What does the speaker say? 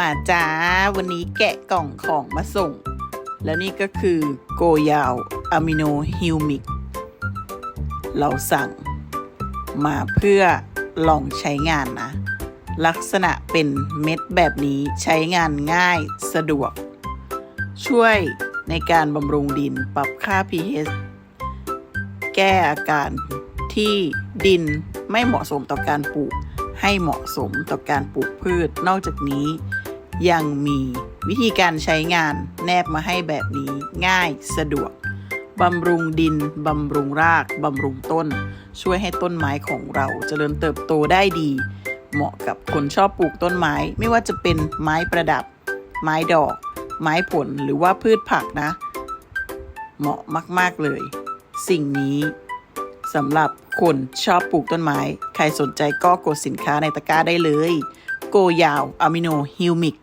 มาจ้า วันนี้แกะกล่องของมาส่ง แล้วนี่ก็คือโกยาวอะมิโนฮิวมิก เราสั่ง มาเพื่อลองใช้งานนะ ลักษณะเป็นเม็ดแบบนี้ใช้งานง่ายสะดวก ช่วยในการบำรุงดินปรับค่า pH แก้อาการที่ดินไม่เหมาะสมต่อการปลูกให้เหมาะสมต่อการปลูกพืช นอกจากนี้ ยังมีวิธีการใช้งานแนบมาให้แบบนี้ง่ายสะดวกบำรุงดิน บำรุงราก บำรุงต้น ช่วยให้ต้นไม้ของเราเจริญเติบโตได้ดี เหมาะกับคนชอบปลูกต้นไม้ ไม่ว่าจะเป็นไม้ประดับ ไม้ดอก ไม้ผลหรือว่าพืชผักนะ เหมาะมาก ๆ เลย สิ่งนี้สำหรับคนชอบปลูกต้นไม้ ใครสนใจก็กดสินค้าในตะกร้าได้เลย โกยาวอะมิโนฮิวมิก